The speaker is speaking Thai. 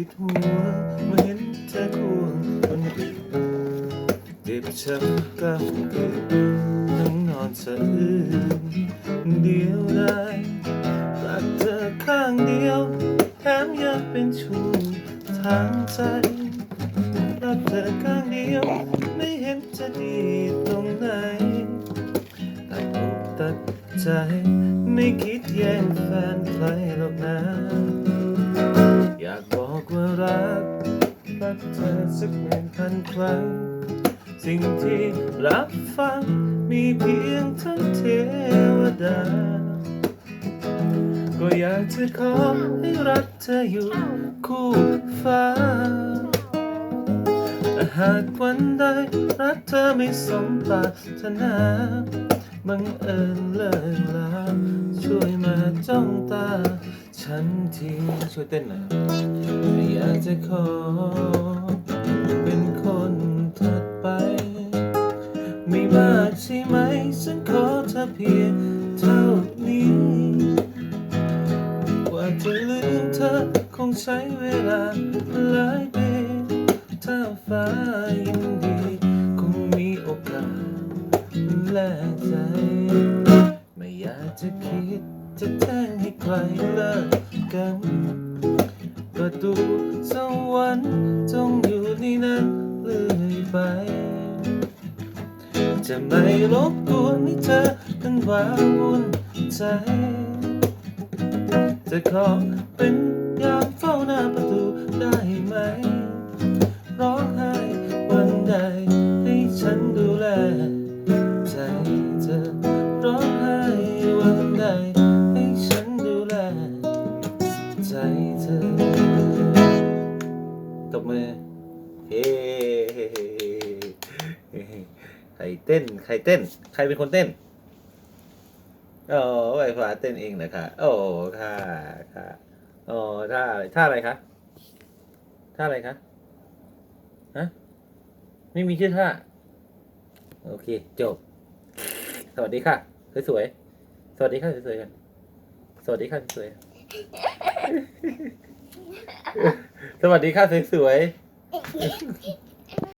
ากมีสิทธิ์หัวมาเห็นเธอควงคนอื่นเจ็บช้ำกำเกิดต้งนอนสะอื้นเดียวได้รักเธอข้างเดียวแถมยังเป็นชู้ทางใจรักเธอข้างเดียว ไม่เห็นจะดีตรงไหนตัดอกตัดใจไม่คิดแย่งแฟนใครหรอกนะ รักรักเธอสักหนึ่งพันครั้ง สิ่งที่รับฟังมีเพียงท่านเทวดา ก็อยากจะขอให้รักเธออยู่คู่ฟ้าแต่หากวันใดรักเธอไม่สมปรารถนาบังเอิญเลิกลาช่วยมาจ้องตา ฉันทีช่วยเต้นหน่อยอยากจะขอ เป็นคนถัดไป ไม่มากใช่ไหม ฉันขอเธอเพียงเท่านี้ กว่าจะลืมเธอคงใช้เวลาหลายปีถ้าฟ้ายินดี คงมีโอกาสแลกใจ ไม่อยากจะคิด จะแจ้งให้ใครเลิกกันประตูสวรรค์จงอยู่ในนั้นเรื่อยไป จะไม่รบกวนให้เธอเป็นวาวุ่นใจ จะขอเป็นยามเฝ้าหน้าประตูได้ไหม ร้องไห้วันใดให้ฉันดูแล ใจเธอร้องไห้วันใด ใครเต้น ใครเต้น ใครเป็นคนเต้นโอ้ไฟฟ้าเต้นเองนะคะโอ้ค่ะค่ะโอ้ท่าอะไรท่าอะไรคะท่าอะไรคะฮะไม่มีชื่อท่าโอเค จบ สวัสดีค่ะสวยๆสวัสดีค่ะสวยๆกันสวัสดีค่ะสวยๆสวัสดีค่ะสวยๆ